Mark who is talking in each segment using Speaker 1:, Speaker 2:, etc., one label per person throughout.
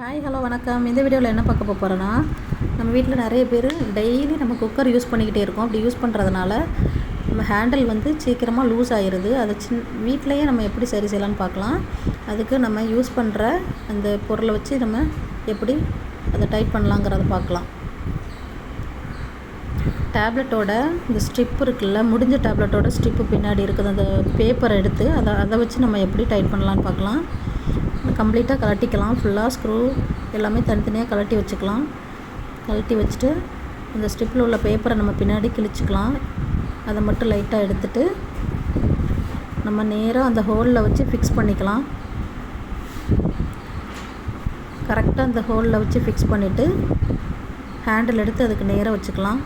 Speaker 1: Hi hello வணக்கம். இந்த வீடியோவில் என்ன பார்க்க போகிறோன்னா நம்ம வீட்டில் நிறைய பேர் டெய்லி நம்ம குக்கர் யூஸ் பண்ணிக்கிட்டே இருக்கோம். அப்படி யூஸ் பண்ணுறதுனால நம்ம ஹேண்டில் வந்து சீக்கிரமாக லூஸ் ஆயிடுது அதை சின் வீட்டிலையே நம்ம எப்படி சரி செய்யலாம்னு பார்க்கலாம். அதுக்கு நம்ம யூஸ் பண்ணுற அந்த பொருளை வச்சு நம்ம எப்படி அதை டைட் பண்ணலாங்கிறத பார்க்கலாம். டேப்லெட்டோட இந்த ஸ்ட்ரிப் இருக்குல்ல முடிஞ்ச டேப்லெட்டோட ஸ்ட்ரிப்பு பின்னாடி இருக்குது. அந்த பேப்பரை எடுத்து அதை அதை வச்சு நம்ம எப்படி டைட் பண்ணலான்னு பார்க்கலாம். கம்ப்ளீட்டாக கலட்டிக்கலாம். ஃபுல்லாக ஸ்க்ரூ எல்லாமே தனித்தனியாக கலட்டி வச்சுக்கலாம். கலட்டி வச்சுட்டு அந்த ஸ்ட்ரிப்பில் உள்ள பேப்பரை நம்ம பின்னாடி கிழிச்சிக்கலாம். அதை மட்டும் லைட்டாக எடுத்துட்டு நம்ம நேராக அந்த ஹோலில் வச்சு ஃபிக்ஸ் பண்ணிக்கலாம். கரெக்டாக அந்த ஹோலில் வச்சு ஃபிக்ஸ் பண்ணிவிட்டு ஹேண்டில் எடுத்து அதுக்கு நேராக வச்சுக்கலாம்.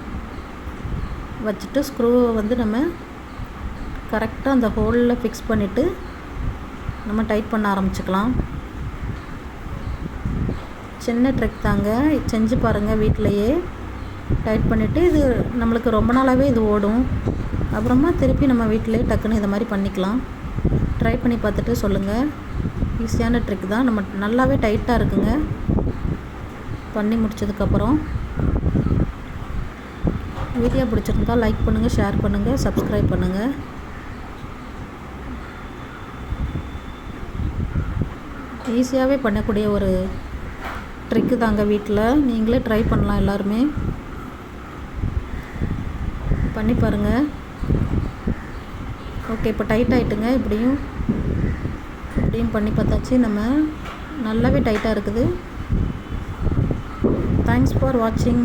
Speaker 1: வச்சுட்டு ஸ்க்ரூவை வந்து நம்ம கரெக்டாக அந்த ஹோலில் ஃபிக்ஸ் பண்ணிவிட்டு நம்ம டைட் பண்ண ஆரம்பிச்சுக்கலாம். சின்ன ட்ரிக் தாங்க. செஞ்சு பாருங்கள் வீட்டிலையே டைட் பண்ணிவிட்டு இது நம்மளுக்கு ரொம்ப நாளாகவே இது ஓடும். அப்புறமா திருப்பி நம்ம வீட்டிலே டக்குன்னு இதை மாதிரி பண்ணிக்கலாம். ட்ரை பண்ணி பார்த்துட்டு சொல்லுங்கள் ஈஸியான ட்ரிக் தான். நம்ம நல்லாவே டைட்டாக இருக்குங்க. பண்ணி முடிச்சதுக்கப்புறம். வீடியோ பிடிச்சிருந்தா லைக் பண்ணுங்கள் ஷேர் பண்ணுங்கள் சப்ஸ்கிரைப் பண்ணுங்கள் ஈஸியாகவே பண்ணக்கூடிய ஒரு ட்ரிக்கு தாங்க வீட்டில் நீங்களே ட்ரை பண்ணலாம் எல்லாருமே. பண்ணி பாருங்கள் ஓகே இப்போ டைட் ஆகிட்டுங்க இப்படியும் இப்படியும் பண்ணி பார்த்தாச்சு. நம்ம நல்லாவே டைட்டாக இருக்குது. தேங்க்ஸ் ஃபார் வாட்சிங்